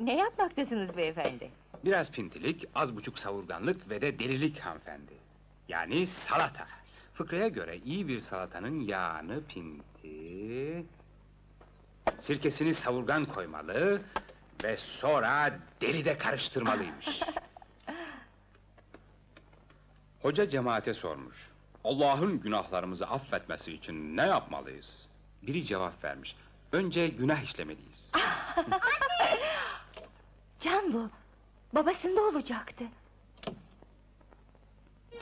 Ne yapmaktasınız beyefendi? Biraz pintilik, az buçuk savurganlık ve de delilik hanımefendi. Yani salata. Fıkraya göre iyi bir salatanın yağını pinti... Sirkesini savurgan koymalı ve sonra deli de karıştırmalıymış. Hoca cemaate sormuş. Allah'ın günahlarımızı affetmesi için ne yapmalıyız? Biri cevap vermiş. Önce günah işlemeliyiz. Can bu. Babasında olacaktı.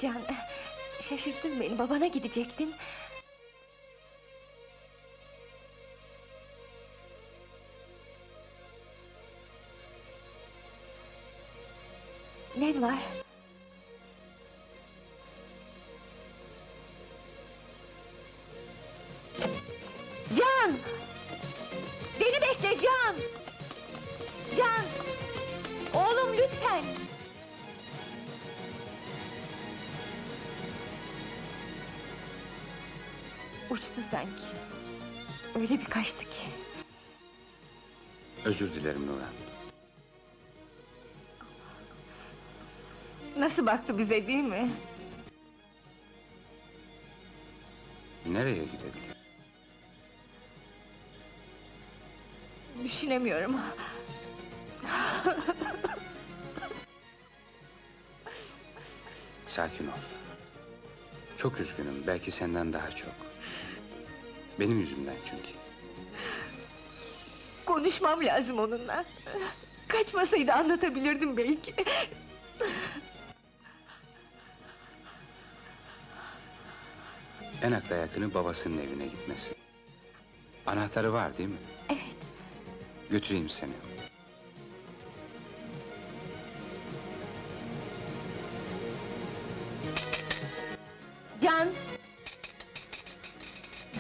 Can, şaşırttın beni. Babana gidecektin. Ne var? Uçtu sanki. Öyle bir kaçtı ki. Özür dilerim Nurhan. Nasıl baktı bize değil mi? Nereye gidebilir? Düşünemiyorum. Sakin ol. Çok üzgünüm, belki senden daha çok. Benim yüzümden çünkü. Konuşmam lazım onunla. Kaçmasaydı anlatabilirdim belki. En akla yakını babasının evine gitmesi. Anahtarı var değil mi? Evet. Götüreyim seni.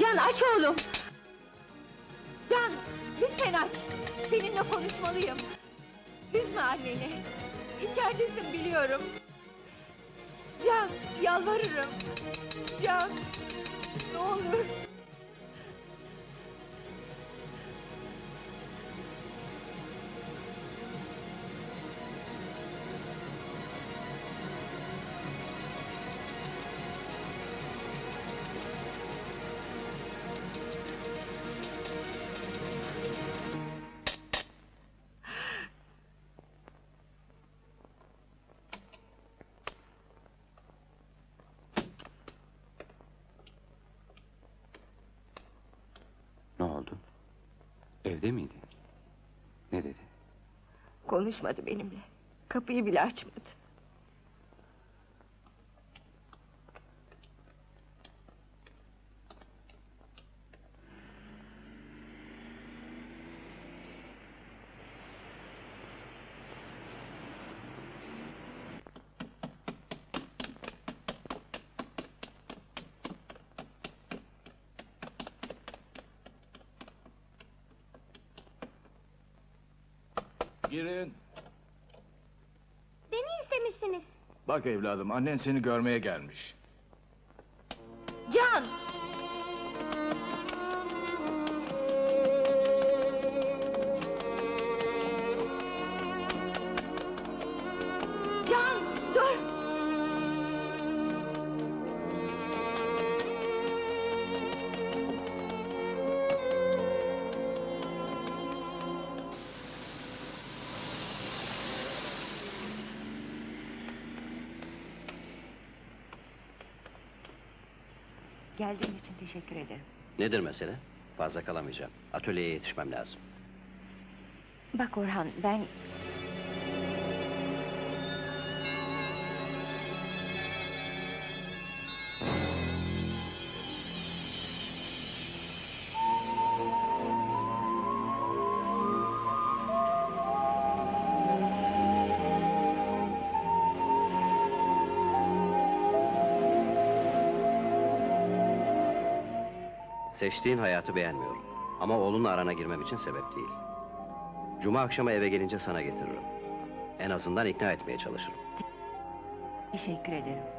Can aç oğlum! Can! Lütfen aç! Seninle konuşmalıyım. Üzme anneni. İçeridesin biliyorum. Can! Yalvarırım. Can! Ne olur. Evde miydi? Ne dedi? Konuşmadı benimle. Kapıyı bile açmadı. Girin. Beni istemişsiniz. Bak evladım, annen seni görmeye gelmiş. Can! Geldiğin için teşekkür ederim. Nedir mesele? Fazla kalamayacağım. Atölyeye yetişmem lazım. Bak Orhan, ben... Seçtiğin hayatı beğenmiyorum. Ama oğlunla arana girmem için sebep değil. Cuma akşamı eve gelince sana getiririm. En azından ikna etmeye çalışırım. Teşekkür ederim.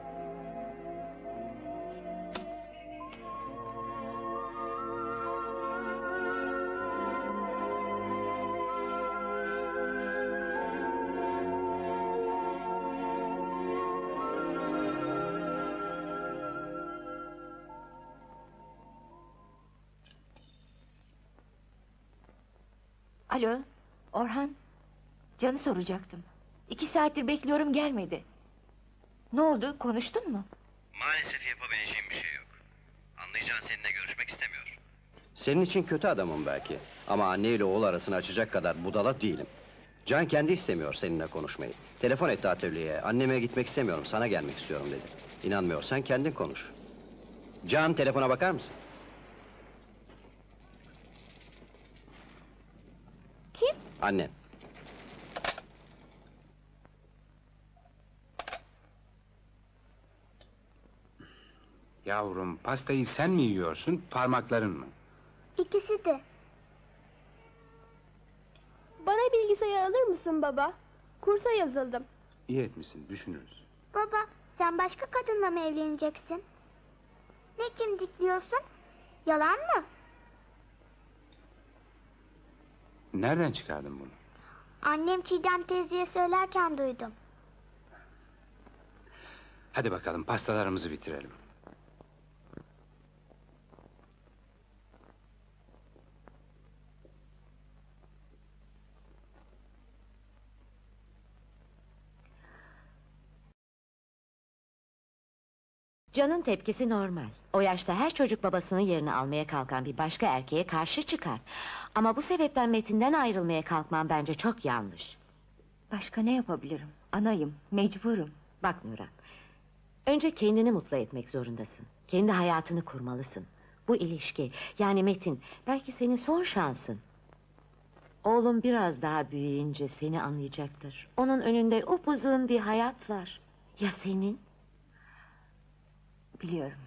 Alo, Orhan. Can'ı soracaktım. İki saattir bekliyorum gelmedi. Ne oldu, konuştun mu? Maalesef yapabileceğim bir şey yok. Anlayacağın seninle görüşmek istemiyor. Senin için kötü adamım belki. Ama anne ile oğul arasını açacak kadar budala değilim. Can kendi istemiyor seninle konuşmayı. Telefon etti atölyeye. Anneme gitmek istemiyorum, sana gelmek istiyorum dedi. İnanmıyorsan kendin konuş. Can telefona bakar mısın? Annen. Yavrum pastayı sen mi yiyorsun parmakların mı? İkisi de. Bana bilgisayar alır mısın baba? Kursa yazıldım. İyi etmişsin düşünürüz. Baba, sen başka kadınla mı evleneceksin? Ne kimdik diyorsun? Yalan mı? Nereden çıkardın bunu? Annem Çiğdem teyzeye söylerken duydum. Hadi bakalım pastalarımızı bitirelim. Can'ın tepkisi normal. O yaşta her çocuk babasının yerini almaya kalkan bir başka erkeğe karşı çıkar. Ama bu sebepten Metin'den ayrılmaya kalkman bence çok yanlış. Başka ne yapabilirim? Anayım, mecburum. Bak Nurhan, önce kendini mutlu etmek zorundasın. Kendi hayatını kurmalısın. Bu ilişki, yani Metin, belki senin son şansın. Oğlum biraz daha büyüyünce seni anlayacaktır. Onun önünde upuzun bir hayat var. Ya senin? Biliyorum.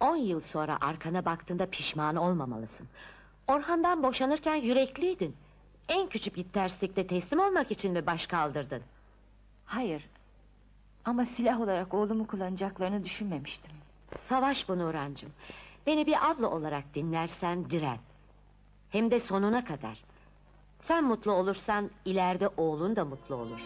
On yıl sonra arkana baktığında pişman olmamalısın. Orhan'dan boşanırken yürekliydin. En küçük bir terslikte teslim olmak için mi baş kaldırdın? Hayır. Ama silah olarak oğlumu kullanacaklarını düşünmemiştim. Savaş bu Nurhancığım. Beni bir abla olarak dinlersen diren. Hem de sonuna kadar. Sen mutlu olursan ileride oğlun da mutlu olur.